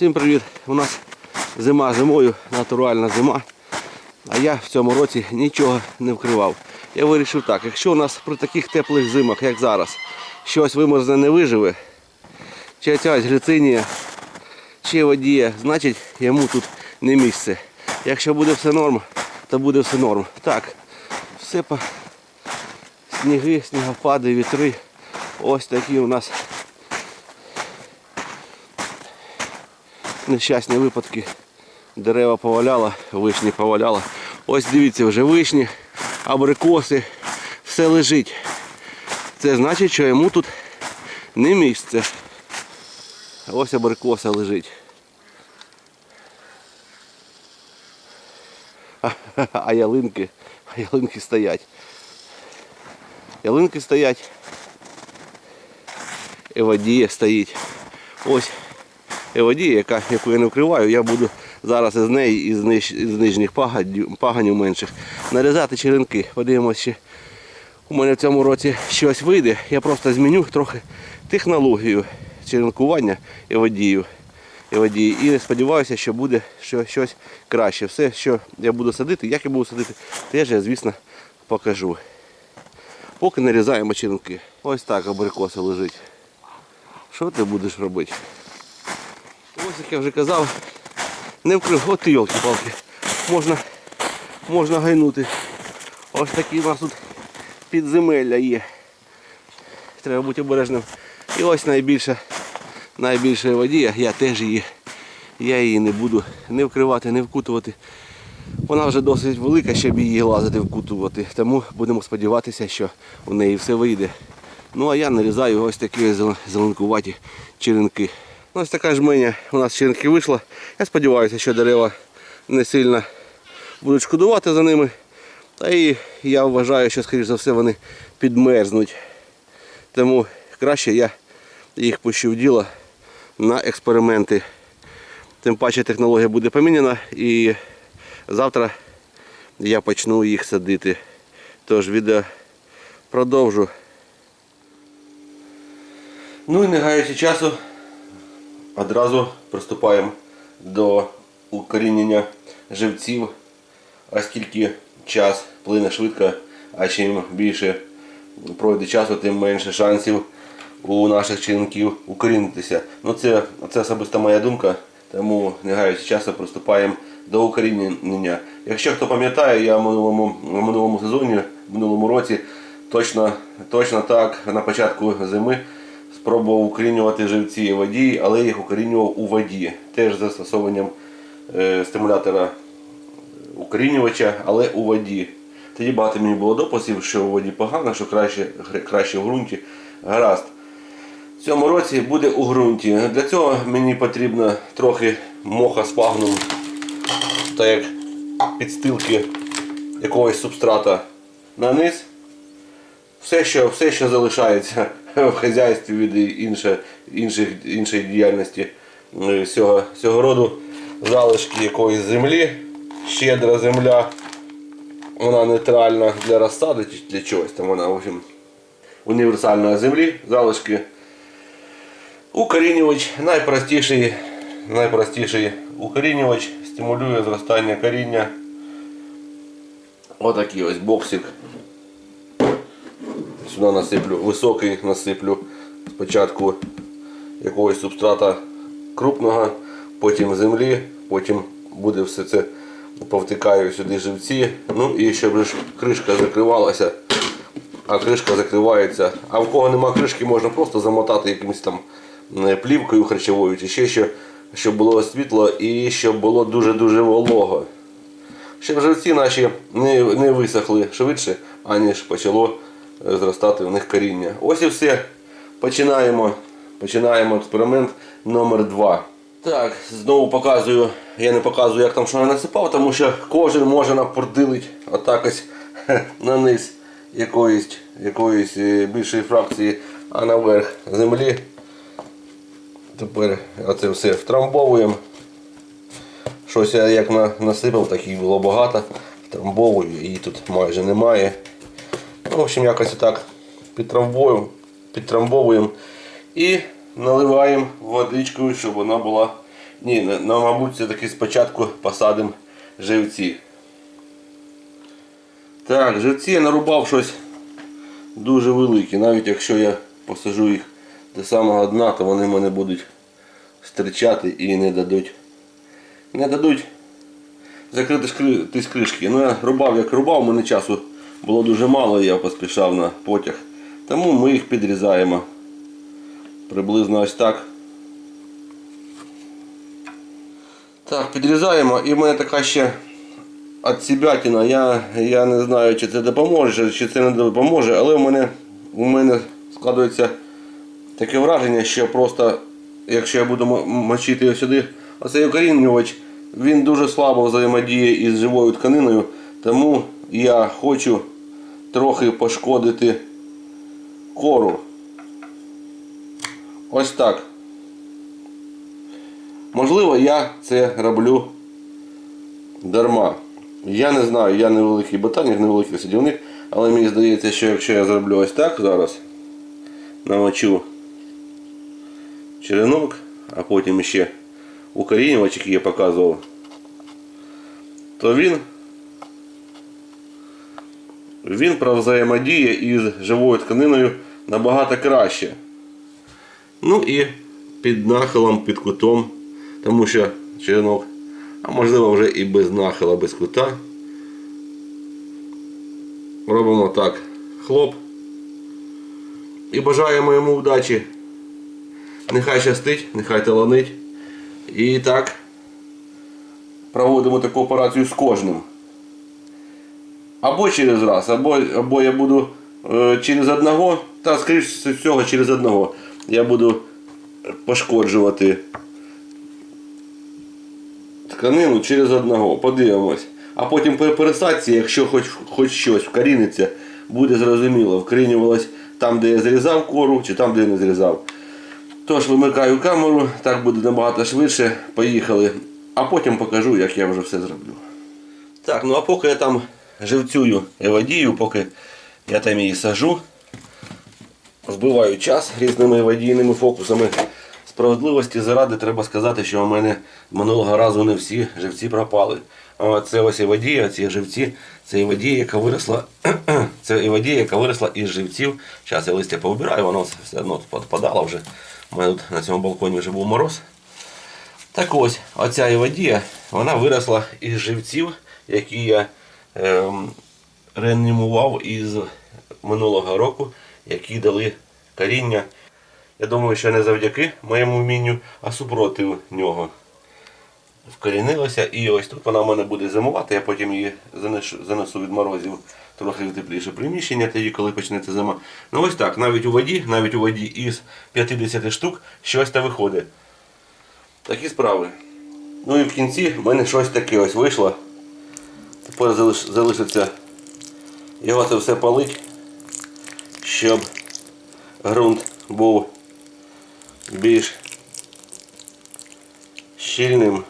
Всім привіт! У нас зима зимою, натуральна зима. А я в цьому році нічого не вкривав. Я вирішив так, якщо у нас при таких теплих зимах, як зараз, щось вимерзне не виживе, чи ця гліцинія, чи водія, значить йому тут не місце. Якщо буде все норм, то буде все норм. Так, все по сніги, снігопади, вітри. Ось такі у нас нещасні випадки. Дерева поваляло, вишні поваляло. Ось дивіться, вже вишні, абрикоси, все лежить. Це значить, що йому тут не місце. Ось абрикоса лежить. А, а ялинки, а ялинки стоять. Ялинки стоять. Евадія стоїть. Ось Евадія, яка, яку я не вкриваю, я буду зараз із неї, із, ниж, із нижніх паганів, паганів менших, нарізати черенки. Подивимося, чи у мене в цьому році щось вийде. Я просто зміню трохи технологію черенкування Евадію. Евадії. І сподіваюся, що буде що, щось краще. Все, що я буду садити, як я буду садити, теж я, звісно, покажу. Поки нарізаємо черенки. Ось так абрикоса лежить. Що ти будеш робити? Ось як я вже казав, не вкрив, от і йолки-палки. Можна, можна гайнути. Ось такі у нас тут підземелля є. Треба бути обережним. І ось найбільша, найбільша водія, я теж її. Я її не буду не вкривати, не вкутувати. Вона вже досить велика, щоб її лазити вкутувати. Тому будемо сподіватися, що у неї все вийде. Ну а я нарізаю ось такі зеленкуваті черенки. Ось така жменя у нас черенки вийшла. Я сподіваюся, що дерева не сильно будуть шкодувати за ними. Та і я вважаю, що, скоріш за все, вони підмерзнуть. Тому краще я їх пущу в діло на експерименти. Тим паче технологія буде поміняна і завтра я почну їх садити. Тож відео продовжу. Ну і не гаючи часу, одразу приступаємо до укорінення живців, оскільки час плине швидко, а чим більше пройде часу, тим менше шансів у наших чинків укорінитися. Ну це, це особиста моя думка, тому не гаючи часу приступаємо до укорінення. Якщо хто пам'ятає, я в минулому, в минулому сезоні, в минулому році точно, точно так на початку зими спробував укорінювати живці водії, але їх укорінював у воді. Теж з застосуванням е, стимулятора укорінювача, але у воді. Тоді багато мені було дописів, що у воді погано, що краще, краще в ґрунті. Гаразд. В цьому році буде у ґрунті. Для цього мені потрібно трохи моха з пагном, та як підстилки якогось субстрата на низ. Все, що, все, що залишається в хазяйстві від інше, інших, іншої діяльності е, цього, цього роду залишки якоїсь землі, щедра земля, вона нейтральна для розсади чи для чогось. Там вона, в общем, універсальної землі, залишки. Укорінювач найпростіший, найпростіший укорінювач, стимулює зростання коріння. Отакий ось боксик. Сюди насиплю, високий насиплю спочатку якогось субстрата крупного, потім землі, потім буде все це повтикаю сюди живці. Ну і щоб кришка закривалася, а кришка закривається. А в кого нема кришки, можна просто замотати якимось там плівкою харчовою чи ще що, щоб було світло і щоб було дуже-дуже волого щоб живці наші не, не висохли швидше, аніж почало зростати в них коріння. Ось і все. Починаємо. Починаємо експеримент номер 2. Так, знову показую. Я не показую, як там що я насипав, тому що кожен може напордилить отак ось на низ якоїсь, якоїсь е, більшої фракції, а наверх землі. Тепер оце все втрамбовуємо. Щось я як насипав, так їх було багато. Втрамбовую, її тут майже немає. Ну, в общем, якось отак підтрамбовуємо, підтрамбовуємо і наливаємо водичкою, щоб вона була Ні, на, мабуть, все-таки спочатку посадимо живці. Так, живці я нарубав щось дуже велике. Навіть якщо я посажу їх до самого дна, то вони мене будуть стирчати і не дадуть. Не дадуть закрити кришки. Ну я рубав як рубав, у мене часу було дуже мало, я поспішав на потяг. Тому ми їх підрізаємо. Приблизно ось так. Так, підрізаємо і в мене така ще отсібятина. Я, я не знаю, чи це допоможе, чи це не допоможе, але в мене, у мене складується таке враження, що просто, якщо я буду мочити його сюди, оцей укорінювач, він дуже слабо взаємодіє із живою тканиною, тому я хочу трохи пошкодити кору. Ось так. Можливо, я це роблю дарма. Я не знаю, я не великий ботанік, не великий садівник, але мені здається, що якщо я зроблю ось так зараз, намочу черенок, а потім ще укорінювач, який я показував, то він, він провзаємодіє із живою тканиною набагато краще. Ну і під нахилом, під кутом, тому що черенок, а можливо вже і без нахила, без кута. Робимо так. Хлоп. І бажаємо йому вдачі. Нехай щастить, нехай таланить. І так проводимо таку операцію з кожним. Або через раз, або, або я буду е, через одного, та скоріше всього через одного. Я буду пошкоджувати тканину через одного. Подивимось. А потім при пересадці, якщо хоч, хоч щось вкоріниться, буде зрозуміло, вкорінювалось там, де я зрізав кору, чи там, де я не зрізав. Тож вимикаю камеру, так буде набагато швидше. Поїхали. А потім покажу, як я вже все зроблю. Так, ну а поки я там живцюю евадію, поки я там її сажу, вбиваю час різними водійними фокусами. Справедливості заради треба сказати, що у мене минулого разу не всі живці пропали. А Це ось і водія, ці живці, це і водія, яка виросла. Це і водія, яка виросла із живців. Зараз я листя повбираю, воно все одно подпадало вже. У мене тут на цьому балконі вже був мороз. Так ось, оця Івадія, вона виросла із живців, які я реанімував із минулого року, які дали коріння. Я думаю, що не завдяки моєму вмінню, а супротив нього. Вкорінилася і ось тут вона в мене буде зимувати, я потім її занесу від морозів трохи в тепліше приміщення, тоді, коли почнеться зима. Ну ось так, навіть у воді, навіть у воді із 50 штук щось та виходить. Такі справи. Ну і в кінці в мене щось таке ось вийшло. Тепер залишиться його це все палить, щоб ґрунт був більш щільним.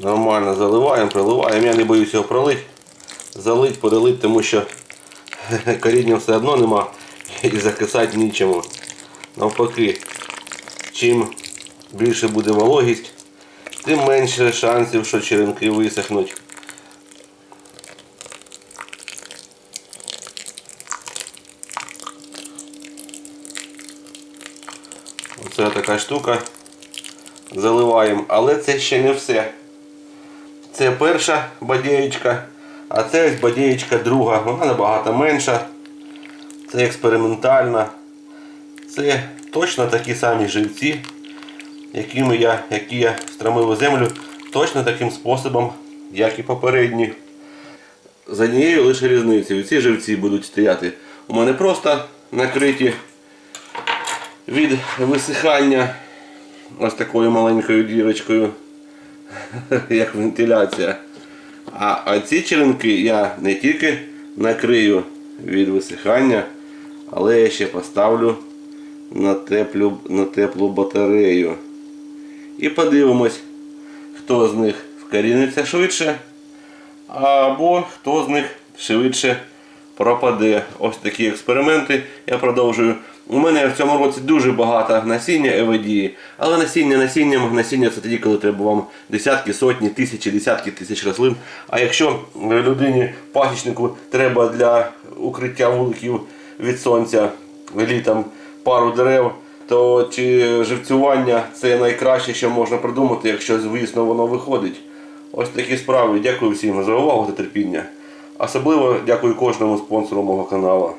Нормально заливаємо, проливаємо. Я не боюсь його пролити, залить, перелить, тому що коріння все одно нема і закисати нічому. Навпаки, чим більше буде вологість, тим менше шансів, що черенки висохнуть. Оце така штука. Заливаємо. Але це ще не все. Це перша бадєєчка, а це ось бадєєчка друга. Вона набагато менша. Це експериментальна. Це точно такі самі живці, якими я, які я встромив у землю, точно таким способом, як і попередні. За однією лише різницею. Ці живці будуть стояти у мене просто накриті від висихання ось такою маленькою дірочкою, як вентиляція. А, ці черенки я не тільки накрию від висихання, але я ще поставлю на теплю, на теплу батарею. І подивимось, хто з них вкоріниться швидше, або хто з них швидше пропаде. Ось такі експерименти я продовжую. У мене в цьому році дуже багато насіння еводії, але насіння насінням, насіння це тоді, коли треба вам десятки, сотні, тисячі, десятки тисяч рослин. А якщо людині, пасічнику, треба для укриття вуликів від сонця літом пару дерев, то чи живцювання це найкраще, що можна придумати, якщо звісно воно виходить. Ось такі справи. Дякую всім за увагу та терпіння. Особливо дякую кожному спонсору мого каналу.